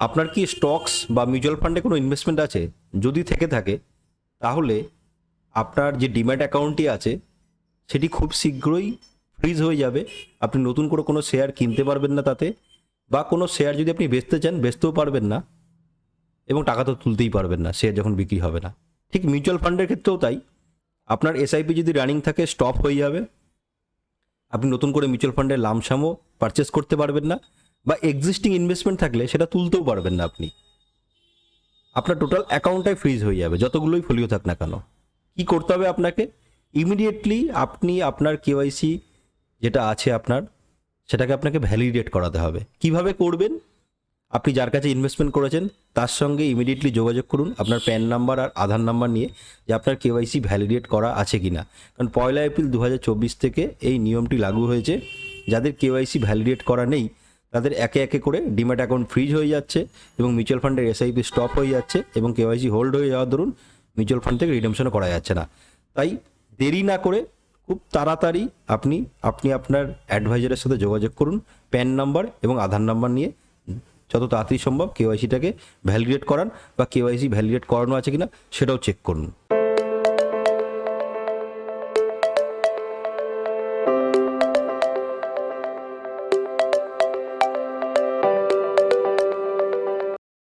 আপনার কি স্টকস বা মিউচুয়াল ফান্ডে কোনো ইনভেস্টমেন্ট আছে? যদি থেকে থাকে, তাহলে আপনার যে ডিম্যাট অ্যাকাউন্টটি আছে, সেটি খুব শীঘ্রই ফ্রিজ হয়ে যাবে। আপনি নতুন করে কোনো শেয়ার কিনতে পারবেন না তাতে, বা কোনো শেয়ার যদি আপনি বেচতে চান, বেচতেও পারবেন না, এবং টাকা তো তুলতেই পারবেন না, শেয়ার যখন বিক্রি হবে না। ঠিক মিউচুয়াল ফান্ডের ক্ষেত্রেও তাই। আপনার এসআইপি যদি রানিং থাকে স্টপ হয়ে যাবে। আপনি নতুন করে মিউচুয়াল ফান্ডের লামসামও পারচেস করতে পারবেন না। বা এক্সিস্টিং ইনভেস্টমেন্ট থাকলে সেটা তুলতেও পারবেন না আপনি। আপনার টোটাল অ্যাকাউন্টটাই ফ্রিজ হয়ে যাবে, যতগুলোই ফলিও থাক না কেন। কি করতে হবে আপনাকে? ইমিডিয়েটলি আপনি আপনার কেওয়াইসি যেটা আছে আপনার, সেটাকে আপনাকে ভ্যালিডেট করাতে হবে। কীভাবে করবেন? আপনি যার কাছে ইনভেস্টমেন্ট করেছেন, তার সঙ্গে ইমিডিয়েটলি যোগাযোগ করুন আপনার প্যান নাম্বার আর আধার নাম্বার নিয়ে যে আপনার কেওয়াইসি ভ্যালিডেট করা আছে কি না কারণ পয়লা এপ্রিল দু হাজার চব্বিশ থেকে এই নিয়মটি লাগু হয়েছে। যাদের কেওয়াইসি ভ্যালিডেট করা নেই তাদের একে একে করে ডিম্যাট অ্যাকাউন্ট ফ্রিজ হয়ে যাচ্ছে এবং মিউচুয়াল ফান্ডের এসআইপি স্টপ হয়ে যাচ্ছে এবং কেওয়াইসি হোল্ড হয়ে যাওয়ার দরুন মিউচুয়াল ফান্ড থেকে রিডেমশনও করা যাচ্ছে না। তাই দেরি না করে খুব তাড়াতাড়ি আপনি আপনি আপনার অ্যাডভাইজারের সাথে যোগাযোগ করুন প্যান নাম্বার এবং আধার নাম্বার নিয়ে। যত তাড়াতাড়ি সম্ভব কেওয়াইসিটাকে ভ্যালিডেট করান বা কেওয়াইসি ভ্যালিডেট করানো আছে কিনা সেটাও চেক করুন।